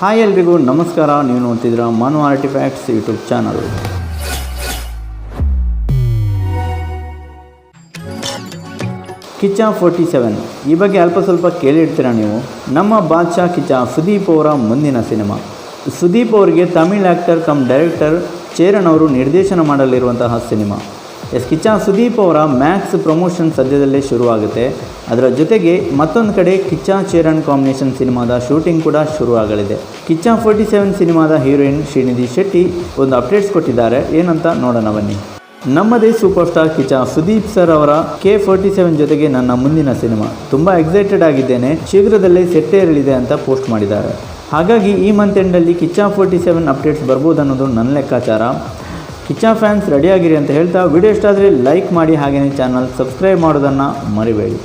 Hi ಎಲ್ರಿಗೂ, ನಮಸ್ಕಾರ. ನೀವು ನೋಡ್ತಿದ್ದೀರಾ Manu artifacts YouTube channel Kiccha forty seven ಈ ಬಗ್ಗೆ ಅಲ್ಪ ಸ್ವಲ್ಪ ಕೇಳಿರ್ತೀರ ನೀವು? ನಮ್ಮ ಬಾದ್ಶಾ ಕಿಚ್ಚ ಸುದೀಪ್ ಅವರ ಮುಂದಿನ ಸಿನಿಮಾ. ಸುದೀಪ್ ಅವರಿಗೆ Tamil actor cum director Cheran ಅವರು ನಿರ್ದೇಶನ ಮಾಡಲಿರುವಂತಹ ಸಿನಿಮಾ. ಎಸ್, ಕಿಚ್ಚ ಸುದೀಪ್ ಅವರ ಮ್ಯಾಕ್ಸ್ ಪ್ರಮೋಷನ್ ಸದ್ಯದಲ್ಲೇ ಶುರುವಾಗುತ್ತೆ. ಅದರ ಜೊತೆಗೆ ಮತ್ತೊಂದು ಕಡೆ ಕಿಚ್ಚ ಚೇರನ್ ಕಾಂಬಿನೇಷನ್ ಸಿನಿಮಾದ ಶೂಟಿಂಗ್ ಕೂಡ ಶುರುವಾಗಲಿದೆ. ಕಿಚ್ಚ ಫೋರ್ಟಿ ಸೆವೆನ್ ಸಿನಿಮಾದ ಹೀರೋಯಿನ್ ಶ್ರೀನಿಧಿ ಶೆಟ್ಟಿ ಒಂದು ಅಪ್ಡೇಟ್ಸ್ ಕೊಟ್ಟಿದ್ದಾರೆ. ಏನಂತ ನೋಡೋಣ ಬನ್ನಿ. ನಮ್ಮದೇ super star Kiccha Sudeep sir ಅವರ ಕೆ ಫೋರ್ಟಿ ಸೆವೆನ್ ಜೊತೆಗೆ ನನ್ನ ಮುಂದಿನ ಸಿನಿಮಾ. ತುಂಬ ಎಕ್ಸೈಟೆಡ್ ಆಗಿದ್ದೇನೆ. ಶೀಘ್ರದಲ್ಲೇ ಸೆಟ್ಟೇರಲಿದೆ ಅಂತ ಪೋಸ್ಟ್ ಮಾಡಿದ್ದಾರೆ. ಹಾಗಾಗಿ ಈ ಮಂತ್ ಎಂಡಲ್ಲಿ ಕಿಚ್ಚ ಫೋರ್ಟಿ ಸೆವೆನ್ ಅಪ್ಡೇಟ್ಸ್ ಬರ್ಬೋದು ಅನ್ನೋದು ನನ್ನ ಲೆಕ್ಕಾಚಾರ. ಕಿಚ್ಚಾ ಫ್ಯಾನ್ಸ್ ರೆಡಿಯಾಗಿರಿ ಅಂತ ಹೇಳ್ತಾ ವಿಡಿಯೋ ಇಷ್ಟ ಆದರೆ ಲೈಕ್ ಮಾಡಿ ಹಾಗೆಯೇ ಚಾನಲ್ ಸಬ್ಸ್ಕ್ರೈಬ್ ಮಾಡೋದನ್ನು ಮರಿಬೇಡಿ.